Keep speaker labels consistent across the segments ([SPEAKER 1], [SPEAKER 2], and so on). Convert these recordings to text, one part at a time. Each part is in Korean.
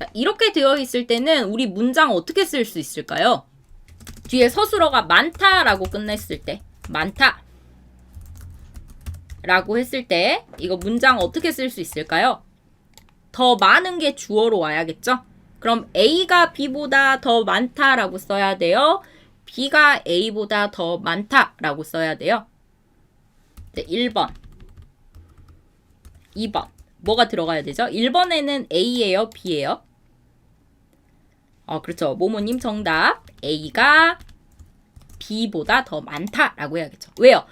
[SPEAKER 1] 자, 이렇게 되어 있을 때는 우리 문장 어떻게 쓸 수 있을까요? 뒤에 서술어가 많다라고 끝냈을 때 많다 라고 했을 때 이거 문장 어떻게 쓸 수 있을까요? 더 많은 게 주어로 와야겠죠? 그럼 A가 B보다 더 많다라고 써야 돼요. B가 A보다 더 많다라고 써야 돼요. 네, 1번. 2번. 뭐가 들어가야 되죠? 1번에는 A예요, B예요? 어, 그렇죠. 모모님 정답. A가 B보다 더 많다라고 해야겠죠. 왜요?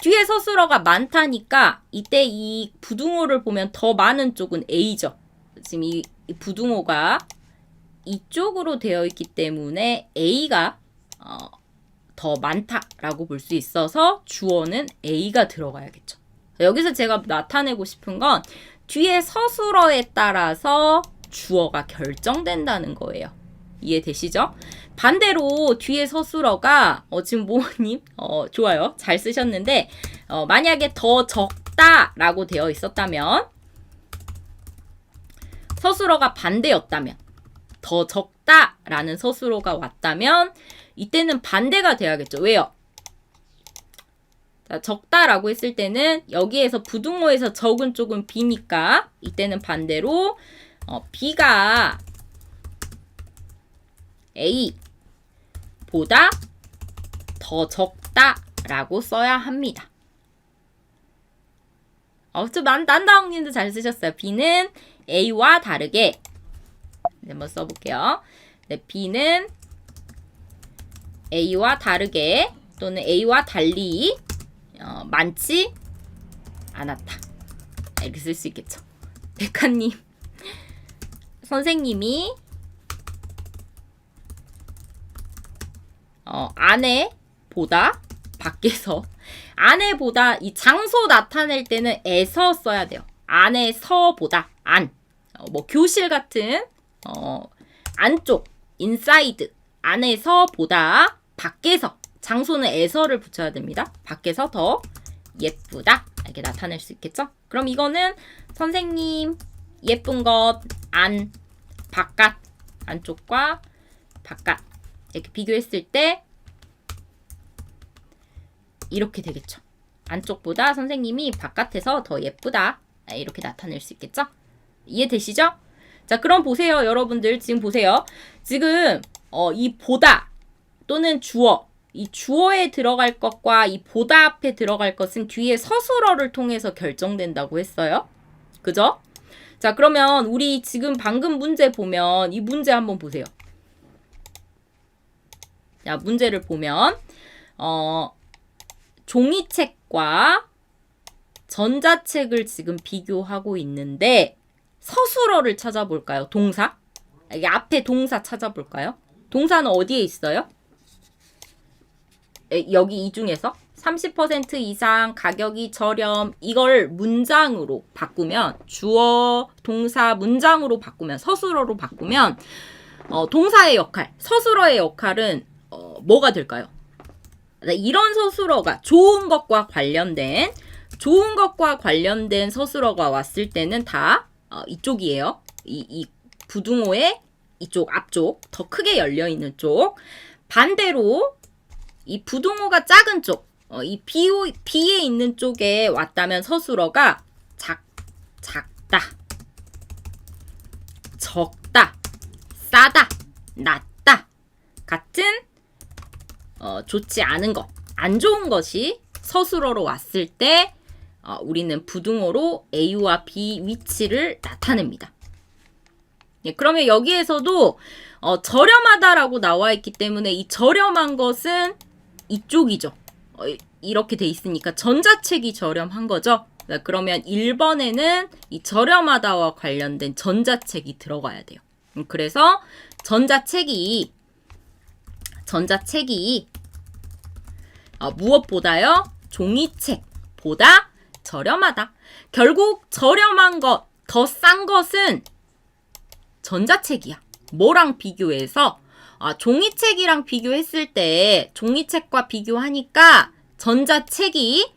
[SPEAKER 1] 뒤에 서술어가 많다니까 이때 이 부등호를 보면 더 많은 쪽은 A죠. 지금 이, 이 부등호가 이쪽으로 되어 있기 때문에 A가 어, 더 많다라고 볼 수 있어서 주어는 A가 들어가야겠죠. 여기서 제가 나타내고 싶은 건 뒤에 서술어에 따라서 주어가 결정된다는 거예요. 이해되시죠? 반대로 뒤에 서술어가 어, 지금 모모님 어, 좋아요 잘 쓰셨는데 어, 만약에 더 적다라고 되어 있었다면 서술어가 반대였다면 더 적다라는 서술어가 왔다면 이때는 반대가 돼야겠죠. 왜요? 자, 적다라고 했을 때는 여기에서 부등호에서 적은 쪽은 B니까 이때는 반대로 어, B가 A 보다 더 적다 라고 써야 합니다. 어, 좀 난, 난다홍님도 잘 쓰셨어요. B는 A와 다르게 네, 한번 써볼게요. 네, B는 A와 다르게 또는 A와 달리 어, 많지 않았다. 이렇게 쓸 수 있겠죠. 백화님 선생님이 어, 아내보다 밖에서 아내보다 이 장소 나타낼 때는 에서 써야 돼요. 안에서 보다 안. 어, 뭐 교실 같은 어, 안쪽 인사이드 안에서 보다 밖에서 장소는 에서를 붙여야 됩니다. 밖에서 더 예쁘다 이렇게 나타낼 수 있겠죠? 그럼 이거는 선생님 예쁜 것 안 바깥 안쪽과 바깥 이렇게 비교했을 때 이렇게 되겠죠. 안쪽보다 선생님이 바깥에서 더 예쁘다 이렇게 나타낼 수 있겠죠? 이해되시죠? 자, 그럼 보세요, 여러분들. 지금 보세요. 지금, 어, 이 보다 또는 주어, 이 주어에 들어갈 것과 이 보다 앞에 들어갈 것은 뒤에 서술어를 통해서 결정된다고 했어요. 그죠? 자, 그러면 우리 지금 방금 문제 보면 이 문제 한번 보세요. 자, 문제를 보면, 어, 종이책과 전자책을 지금 비교하고 있는데, 서술어를 찾아볼까요? 동사? 여기 앞에 동사 찾아볼까요? 동사는 어디에 있어요? 에, 여기 이 중에서 30% 이상 가격이 저렴 이걸 문장으로 바꾸면 주어 동사 문장으로 바꾸면 서술어로 바꾸면 어, 동사의 역할 서술어의 역할은 어, 뭐가 될까요? 네, 이런 서술어가 좋은 것과 관련된 좋은 것과 관련된 서술어가 왔을 때는 다 어, 이쪽이에요. 이, 이 부등호의 이쪽 앞쪽 더 크게 열려 있는 쪽 반대로 이 부등호가 작은 쪽, 어, 이 비호, 비에 있는 쪽에 왔다면 서술어가 작, 작다, 적다, 싸다, 낮다 어, 좋지 않은 것, 안 좋은 것이 서술어로 왔을 때 어, 우리는 부등호로 A와 B 위치를 나타냅니다. 예, 그러면 여기에서도 어, 저렴하다라고 나와 있기 때문에 이 저렴한 것은 이쪽이죠. 어, 이렇게 돼 있으니까 전자책이 저렴한 거죠. 자, 그러면 1번에는 이 저렴하다와 관련된 전자책이 들어가야 돼요. 음, 그래서 전자책이 전자책이 어, 무엇보다요? 종이책보다 저렴하다. 결국 저렴한 것, 더 싼 것은 전자책이야. 뭐랑 비교해서 아, 종이책이랑 비교했을 때 종이책과 비교하니까 전자책이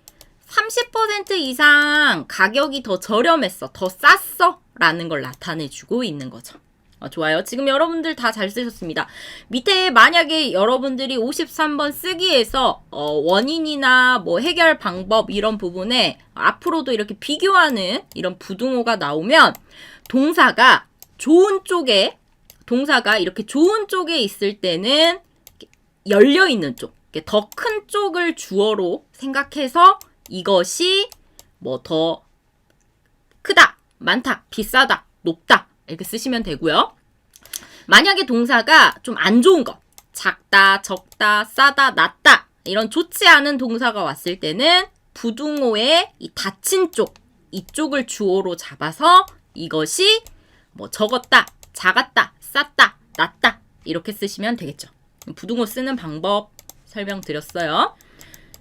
[SPEAKER 1] 30% 이상 가격이 더 저렴했어. 더 쌌어. 라는 걸 나타내 주고 있는 거죠. 어, 좋아요. 지금 여러분들 다 잘 쓰셨습니다. 밑에 만약에 여러분들이 53번 쓰기에서 어, 원인이나 뭐 해결 방법 이런 부분에 앞으로도 이렇게 비교하는 이런 부등호가 나오면 동사가 좋은 쪽에 동사가 이렇게 좋은 쪽에 있을 때는 열려 있는 쪽, 더 큰 쪽을 주어로 생각해서 이것이 뭐 더 크다, 많다, 비싸다, 높다 이렇게 쓰시면 되고요. 만약에 동사가 좀 안 좋은 것, 작다, 적다, 싸다, 낮다 이런 좋지 않은 동사가 왔을 때는 부등호의 이 닫힌 쪽 이쪽을 주어로 잡아서 이것이 뭐 적었다, 작았다, 쌌다, 낮다 이렇게 쓰시면 되겠죠. 부등호 쓰는 방법 설명드렸어요.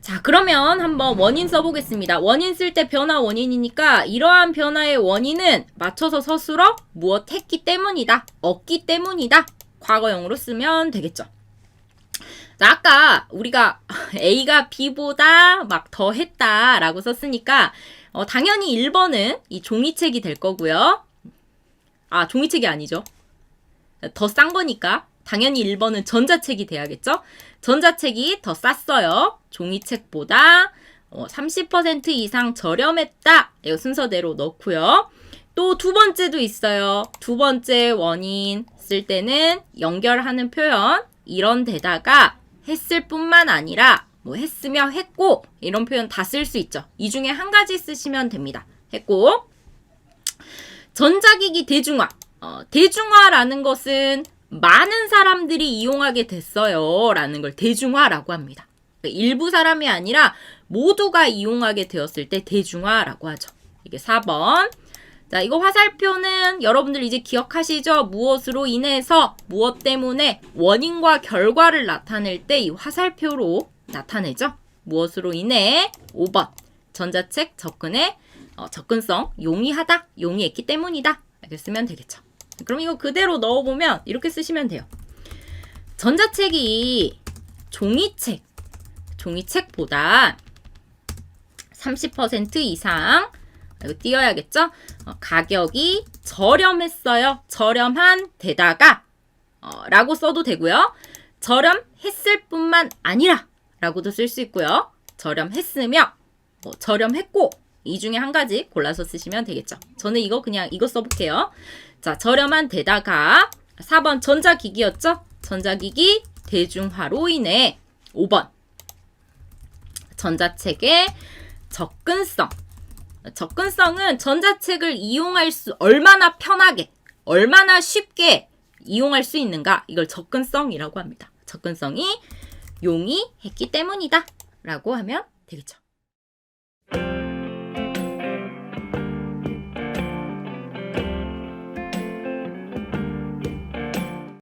[SPEAKER 1] 자, 그러면 한번 원인 써보겠습니다. 원인 쓸 때 변화 원인이니까 이러한 변화의 원인은 맞춰서 서술어 무엇 했기 때문이다, 얻기 때문이다. 과거형으로 쓰면 되겠죠. 자, 아까 우리가 A가 B보다 막 더 했다 라고 썼으니까 어, 당연히 1번은 이 종이책이 될 거고요. 아, 종이책이 아니죠. 더 싼 거니까 당연히 1번은 전자책이 돼야겠죠? 전자책이 더 쌌어요. 종이책보다 어, 30% 이상 저렴했다. 이거 순서대로 넣고요. 또 두 번째도 있어요. 두 번째 원인 쓸 때는 연결하는 표현 이런 데다가 했을 뿐만 아니라 뭐 했으며 했고 이런 표현 다 쓸 수 있죠. 이 중에 한 가지 쓰시면 됩니다. 했고 전자기기 대중화. 어, 대중화라는 것은 많은 사람들이 이용하게 됐어요. 라는 걸 대중화라고 합니다. 그러니까 일부 사람이 아니라 모두가 이용하게 되었을 때 대중화라고 하죠. 이게 4번. 자, 이거 화살표는 여러분들 이제 기억하시죠? 무엇으로 인해서, 무엇 때문에 원인과 결과를 나타낼 때 이 화살표로 나타내죠? 무엇으로 인해 5번. 전자책 접근에 어, 접근성 용이하다, 용이했기 때문이다. 이렇게 쓰면 되겠죠. 그럼 이거 그대로 넣어보면 이렇게 쓰시면 돼요. 전자책이 종이책, 종이책보다 30% 이상 이거 띄어야겠죠? 어, 가격이 저렴했어요. 저렴한 데다가 어, 라고 써도 되고요. 저렴했을 뿐만 아니라 라고도 쓸 수 있고요. 저렴했으며 뭐 저렴했고 이 중에 한 가지 골라서 쓰시면 되겠죠. 저는 이거 그냥 이거 써볼게요. 자, 저렴한 데다가 4번 전자기기였죠? 전자기기 대중화로 인해 5번 전자책의 접근성 접근성은 전자책을 이용할 수 얼마나 편하게 얼마나 쉽게 이용할 수 있는가 이걸 접근성이라고 합니다. 접근성이 용이 했기 때문이다 라고 하면 되겠죠.